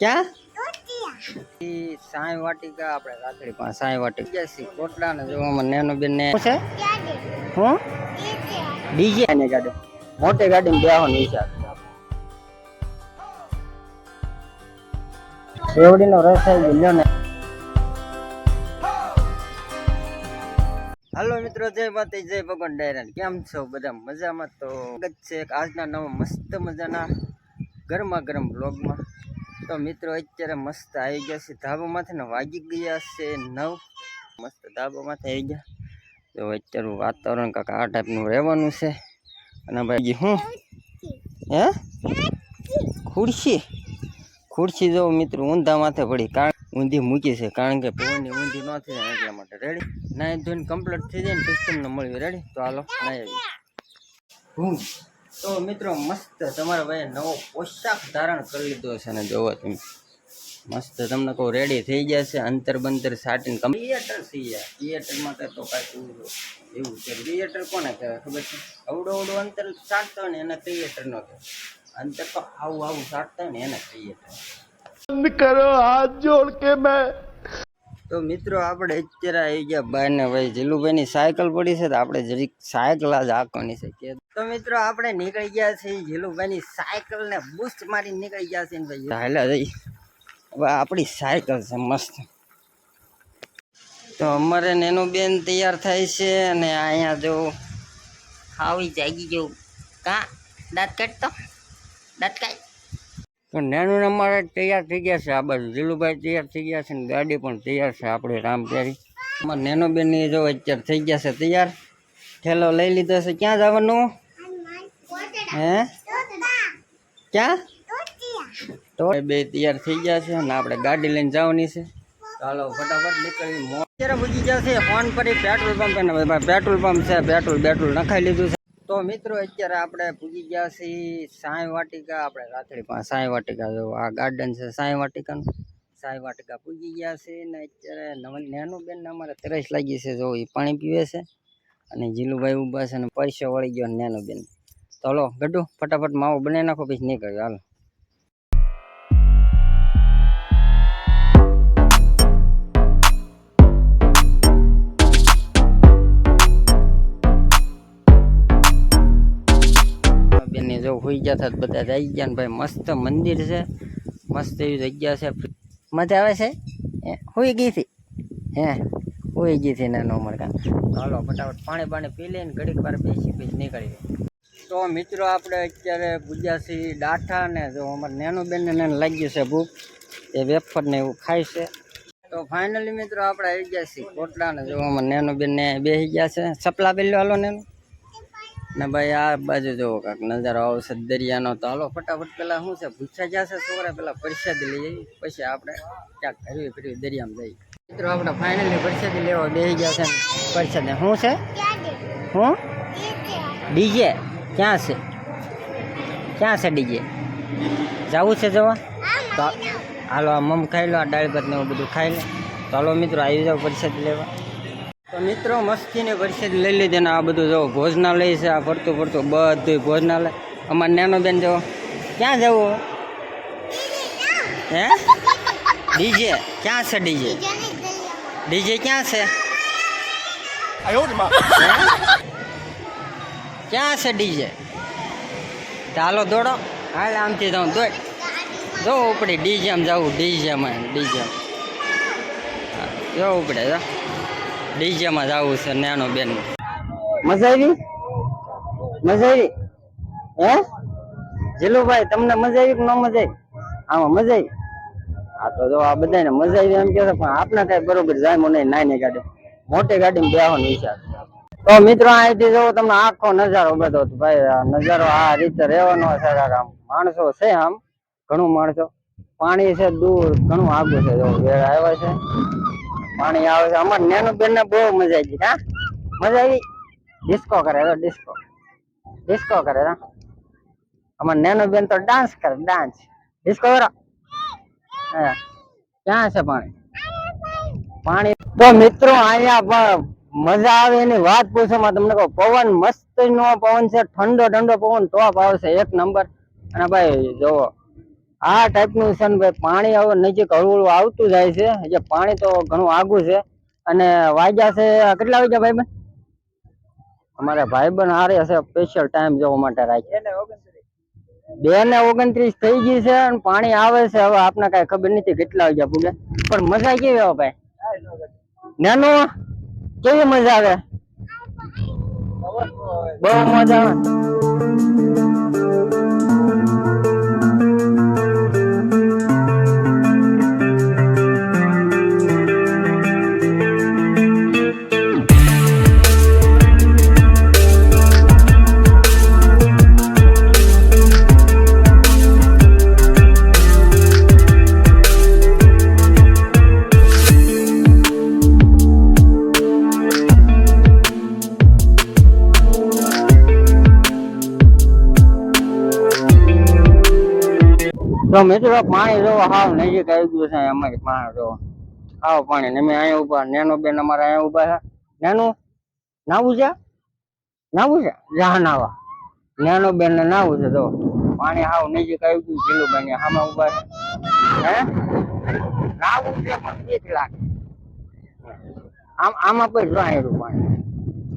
ક્યાં? સાંઈ વાટિકા આપણે પાસે સાંઈ વાટિકા જઈશી કોટડા ને જોવામાં નેનો બેન ને છે હું? ડીજે. ની ગાડી. મોટી ગાડી બેહવાનો વિચાર શેવડી નો રસ આવી ગયો. ને. હાલો મિત્રો જય માતા જય ભગવાન ડાયરાન. કેમ છો બધા? મજામાં તો? છે એક આજના નવા મસ્ત મજાના ગરમા ગરમ બ્લોગમાં તો મિત્રો અત્યારે મસ્ત આવી ગયા છે. ધાબામાંથી ને વાગી ગયા છે નવ. મસ્ત ધાબામાંથી આવી ગયા. તો અત્યારે વાતાવરણ કાંક આ ટાઈપનું રહેવાનું છે. અને ભાઈ હું? હે? ખુરશી? ખુરશી જો મિત્રો ઊંધા માથે પડી. કારણ ઊંધી મૂકી છે. કારણ કે પવનની ઊંધી ન થઈ જાય એટલા માટે. રેડી નાઈ ધોઈને કમ્પ્લીટ થઈ જાય ને પછી તમને મળ્યું. રેડી તો હાલો નાઈ આવી. હું? તો મિત્રો મસ્ત તમારા ભાઈ નવો પોશાક ધારણ કરી લીધો છે અને જોવો તમે. મસ્ત તમને કહું રેડી થઈ ગયા છે, અંતર બંતર સાટીને કમ થિયેટર થઈ ગયા થિયેટરમાં તો કાંઈ એવું છે. થિયેટર કોને કહેવાય? ખબર છે? અવડો અવડો અંતર સાટતો હોય ને એને થિયેટર ન કહેવાય. અંતર તો આવું આવું સાટતા હોય ને એને થિયેટર બંધ કરો, હાથ જોડ કે મેં તો મિત્રો, આપણે અત્યારે આવી ગયા ભાઈ ને ભાઈ જીલુભાઈની સાયકલ પડી છે તો આપણે જરીક સાયકલ જ હાંકવાની છે તો મિત્રો, આપણે નીકળી ગયા છીએ જીલુભાઈની સાયકલ ને બુસ્ટ મારી નીકળી ગયા છે ભાઈ. હાલે જઈ હવે આપણી સાયકલ છે મસ્ત. તો અમારે નેનું બેન તૈયાર થાય છે અને અહીંયા જો ખાવી જાગી જવું કાં? દાંત કાઢતો? દાંત કાઢ. તો નેનું અમારે તૈયાર થઈ ગયા છે. આ બાજુ જીલુભાઈ તૈયાર થઈ ગયા છે ને ગાડી પણ તૈયાર છે આપણે રામપ્યારી અમારે નેનો બેનની જો અત્યારે થઈ ગયા છે તૈયાર. ઠેલો લઈ લીધો છે. ક્યાં જવાનું? હે? ક્યાં? તો બે તૈયાર થઈ ગયા છે અને આપણે ગાડી લઈને જવાની છે. ચાલો ફટાફટ નીકળી અત્યારે અત્યારે ગયા છે. ફોન પર પેટ્રોલ પંપ પેટ્રોલ પંપ છે. પેટ્રોલ પેટ્રોલ નખાઈ લીધું છે. તો મિત્રો અત્યારે આપણે પૂજી ગયા છીએ સાંઈ વાટિકા, આપણે રાત્રી પાસે સાંઈ વાટિકા આ ગાર્ડન છે સાંઈ વાટિકાનું. સાંઈ વાટિકા પૂજી ગયા છે ને અત્યારે નવન નાનું બેન અમારે તરસ લાગી છે જો એ પાણી પીવે છે અને જીલુભાઈ ઊભા છે અને પૈસો વળી ગયો નાનું બેન તો હલો ગડુ ફટાફટ માવો બનાવી નાખો, પછી નીકળ્યો. હાલો. હોઈ ગયા હતા બધા જઈ ગયા ભાઈ, મસ્ત મંદિર છે. મસ્ત એવી જગ્યા છે. મજા આવે છે? હોઈ ગઈ હતી? હે? હોઈ ગઈ હતી નાનો મરકા ચાલો ફટાફટ પાણી પાણી પી લઈને ઘડીક વાર બેસી પછી નીકળી તો મિત્રો, આપણે અત્યારે છીએ ડાઠા ને જો અમારે નાનું બેનને લાગ્યું છે ભૂખ. એ વેફર ને એવું ખાય છે. તો ફાઇનલી મિત્રો, આપણે આવી ગયા છીએ કોટલા ને. જો અમારે નેનું બેનને બેસી ગયા છે. સપલા બેલ્યો હાલો નેનું. ને ભાઈ આ બાજુ જોવો કાંક નજારો આવશે દરિયાનો તો હાલો ફટાફટ પેલા શું છે, ભૂખ્યા જશે છોકરા પેલા પરિષદ લઈ જઈએ પછી આપણે ક્યાંક હરવી ફરવી દરિયામાં જઈએ. મિત્રો, આપણે ફાઇનલી પરિષદ લેવા બેસી ગયા છે પ્રસાદી. શું છે? હું ડીજે. ક્યાં છે? ક્યાં છે ડીજે? જવું છે જવા? તો હાલો આ મમ ખાઈ લો, આ દાળ ભાત એવું બધું ખાઈ લે. તો હાલો મિત્રો, આવી જાવ પરિષદ લેવા. તો મિત્રો મસ્તીની પરિસ્થિતિ લઈ લીધી ને આ બધું જો ભોજનાલય છે આ ફરતું ફરતું બધું ભોજનાલય. અમારે નાનો બેન જો ક્યાં જવું? હે? ડીજે ક્યાં છે ડીજે? ડીજે ક્યાં છે? ક્યાં છે ડીજે? ચાલો દોડો. હાલ આમથી જાઉં દોડ. જો ઉપડી ડીજેમાં જવું ડીજેમાં ડીજેમાં. જવું ઉપડે જો. ડીજેમાં જવું છે નાનો બેન મજા આવી? મજા આવી? હે? જીલુભાઈ, તમને મજા આવી કે ન મજા આવી? આમાં મજા આવી? આ તો જો આ બધાને મજા આવી એમ કે પણ આપણે કઈ બરોબર જાય મને નાની ગાડી. મોટી ગાડીમાં બેહવાનો વિચાર. તો મિત્રો, અહીંથી જો તમને આખો નજારો બધો ભાઈ નજારો આ રીતે રહેવાનો છે આમ. માણસો છે આમ, ઘણું માણસો. પાણી છે દૂર, ઘણું આગું છે. જો વેળ આવ્યા છે. પાણી આવે છે. અમાર નેનું બેન ને બહુ મજા આવી હા? મજા આવી? ડિસ્કો કરે તો ડિસ્કો ડિસ્કો કરે, હા? અમાર નેનું બેન તો ડાન્સ કરે ડાન્સ ડિસ્કો કરો. હા. ક્યાં છે પાણી? પાણી તો મિત્રો અહીંયા પણ મજા આવે એની વાત પૂછો માં તમને કહું, પવન મસ્ત નો પવન છે, ઠંડો ઠંડો પવન ટોપ આવશે. એક નંબર. અને ભાઈ જોવો આ ટાઈપનું છે ને ભાઈ પાણી હવે નજીક હળવું આવતું જાય છે. જે પાણી તો ઘણું આગું છે. અને વાગ્યા છે કેટલા વાગ્યા અમારે અમારા બન હારે છે સ્પેશિયલ ટાઈમ જોવા માટે રાખી. બે ને ઓગણત્રીસ થઈ ગઈ છે અને પાણી આવે છે. હવે આપને કઈ ખબર નથી કેટલા વાગ્યા પૂગે પણ મજા કેવી આવે ભાઈ? નાનો? કેવી મજા આવે. બહુ મજા આવે. તો મિત્રો પાણી જો હાવ નજીક આવી ગયું છે અમારી પાણી જોવો. હાવ પાણી ને અમે અહીંયા ઊભા નેનો બેન અમારા અહીંયા ઊભા છે. નેનો, નાવું છે? નાવું છે? જા નાવા. નેનો બેન ને નાવું છે તો પાણી હાવ નજીક આવી ગયું ઝીલું બેન આમાં ઊભા છે. હે? નાવું છે પણ એક લાખ. આમ, આમાં પણ જો આયરું પાણી.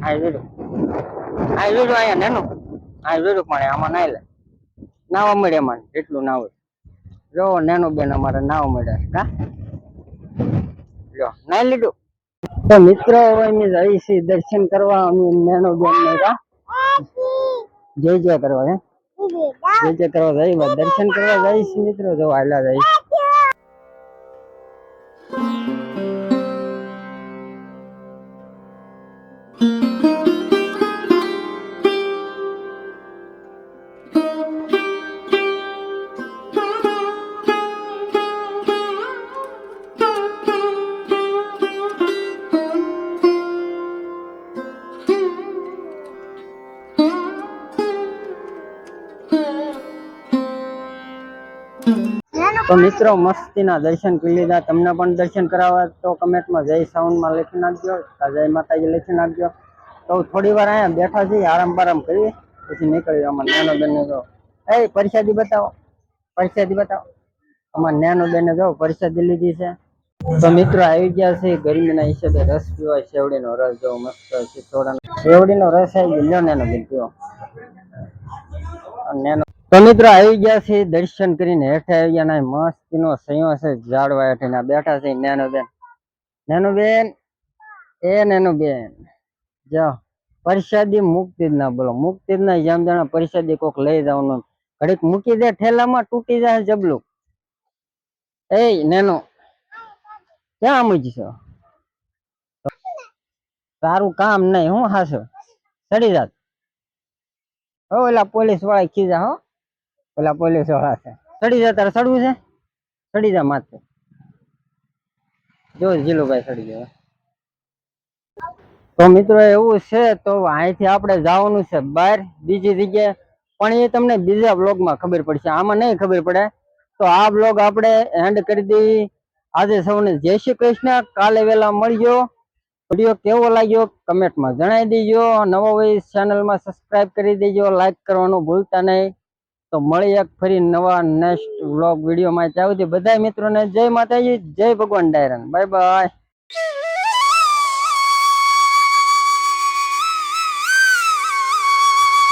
આ જોડું આ જોડું અહીંયા નેનો. આ જોડું પાણી, આમાં નાઈ લે. નાવા મળે એમાં એટલું નાવું જો નેનો બેન અમારે નાવ મળે કા? જો નાઈ લીધું. તો મિત્રો હવે અમે છીએ દર્શન કરવા અમે નેનો બેન ને કા જય જય કરવા હે જય જય કરવા જઈ દર્શન કરવા જઈશ મિત્રો જો હાલા જઈએ તો મિત્રો, મસ્તીના દર્શન કરી લીધા. તમને પણ દર્શન કરાવવા તો કમેન્ટમાં જય સાઉન્ડમાં લખી નાખજો જય માતાજી લખી નાખજો. તો થોડી વાર અહીંયા બેઠા છીએ, આરામ બારામ કરીએ પછી નીકળી અમારે નાનો બેન જો એ, પરસાદી બતાવો પરસાદી બતાવો. અમારે નાનો બેને જો પરસાદી લીધી છે. તો મિત્રો, આવી ગયા છે ગરમીના હિસાબે રસ પીવાય, શેવડીનો રસ જો મસ્ત શિતોડાનો શેવડીનો રસ આવી ગયો નાનો બેન, પીવો. નાનો તો મિત્રો, આવી ગયા છે દર્શન કરીને. હેઠે આવી ગયા ના મસ્તીનો સંયો છે. ઝાડવા હેઠે ના બેઠા છે નેનો બેન નેનો બેન એ નેનો બેન જો, પરસાદી મુક્તિ જ ના બોલો. મુક્તિ જ ના, જેમ જાણે પરસાદી કોક લઈ જવાનું ઘડીક મૂકી દે, ઠેલામાં તૂટી જાય જબલું. એ નેનો, ક્યાં મૂકશો તારું કામ નહીં, હું હાસો? ચડી જાત. ઓલા પોલીસવાળા ખીજા, હો. ઓલા પોલીસવાળા છે. ચડી જા, તારે ચડવું છે? ચડી જા માથે. જો જીલુભાઈ ચડી જાય તો મિત્રો એવું છે, તો અહીંથી આપણે જવાનું છે બહાર, બીજી જગ્યાએ. પણ એ તમને બીજા બ્લોગમાં ખબર પડશે. આમાં નહીં ખબર પડે. તો આ બ્લોગ આપણે એન્ડ કરી દઈએ. આજે સૌને જય શ્રી કૃષ્ણ. કાલે વેલા મળજો. વીડિયો કેવો લાગ્યો કમેન્ટમાં જણાવી દેજો. નવો હોય ચેનલમાં સબસ્ક્રાઇબ કરી દેજો. લાઈક કરવાનું ભૂલતા નહીં. તો મળી એક ફરી નવા નેક્સ્ટ વ્લોગ વિડીયોમાં. ત્યાં સુધી બધા મિત્રોને જય માતાજી, જય ભગવાન ડાયરન. Bye bye.